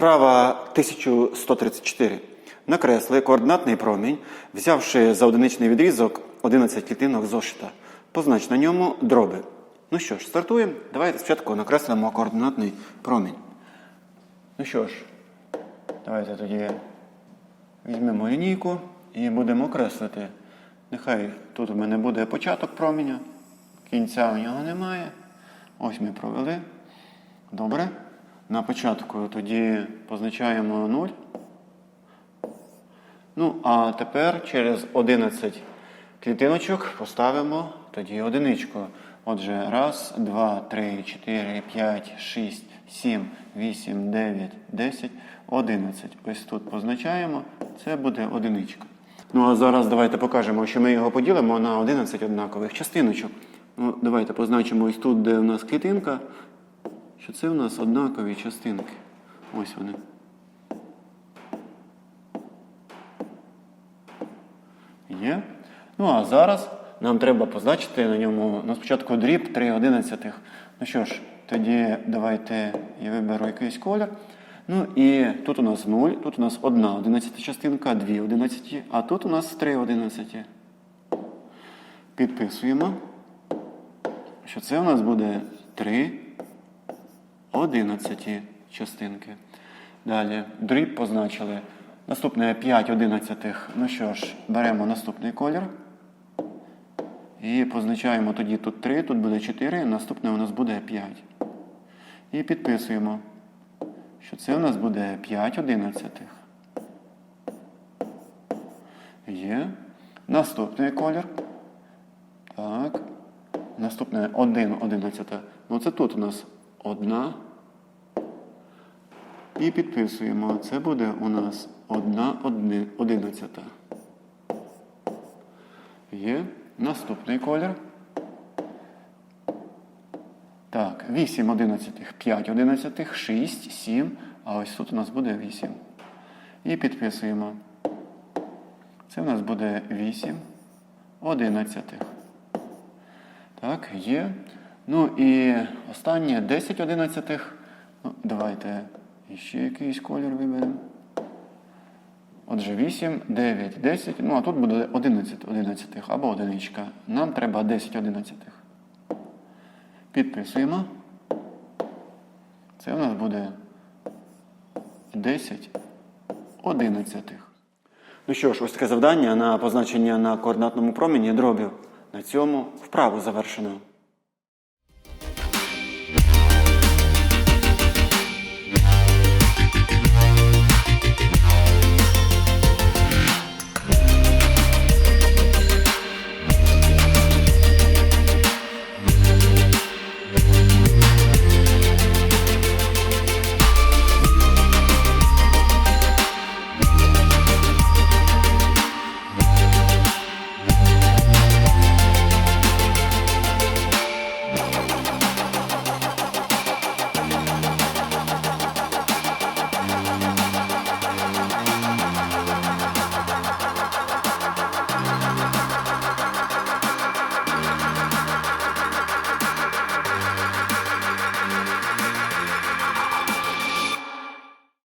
Вправа 1134. Накресли координатний промінь, взявши за одиничний відрізок 11 клітинок зошита. Познач на ньому дроби. Ну що ж, стартуємо. Давайте спочатку накреслимо координатний промінь. Ну що ж, давайте тоді візьмемо лінійку і будемо креслити. Нехай тут у мене буде початок проміня, кінця у нього немає. Ось ми провели. Добре. На початку тоді позначаємо 0. Ну, а тепер через 11 клітиночок поставимо тоді одиничку. Отже, раз, два, три, чотири, п'ять, шість, сім, вісім, дев'ять, десять, одинадцять. Ось тут позначаємо. Це буде одиничка. Ну а зараз давайте покажемо, що ми його поділимо на 11 однакових частиночок. Ну, давайте позначимо ось тут, де у нас клітинка, що це у нас однакові частинки. Ось вони. Є. Ну а зараз нам треба позначити на ньому ну, спочатку дріб 3 одинадцятих. Ну що ж, тоді давайте я виберу якийсь колір. Ну і тут у нас 0, тут у нас одна одинадцята частинка, дві одинадцяті, а тут у нас три одинадцяті. Підписуємо, що це у нас буде 3 одинадцяті частинки. Далі дріб позначили. Наступне 5 одинадцятих. Ну що ж, беремо наступний колір. І позначаємо тоді тут 3, тут буде 4, наступне у нас буде 5. І підписуємо, що це у нас буде 5 одинадцятих. Є. Наступний колір. Так. Наступне 1 одинадцята. Ну це тут у нас одна. І підписуємо. Це буде у нас одна одни- одинадцята. Є. Наступний колір. Так, 8 одинадцятих, 5 одинадцятих, 6, 7. А ось тут у нас буде 8. І підписуємо. Це у нас буде 8 одинадцятих. Так, є. Ну і останнє 10 одинадцятих. Ну, давайте ще якийсь колір виберемо. Отже, 8, 9, 10. Ну, а тут буде 11 одинадцятих або одиничка. Нам треба 10 одинадцятих. Підписуємо. Це у нас буде 10 одинадцятих. Ну що ж, ось таке завдання на позначення на координатному промені дробів. На цьому вправу завершено.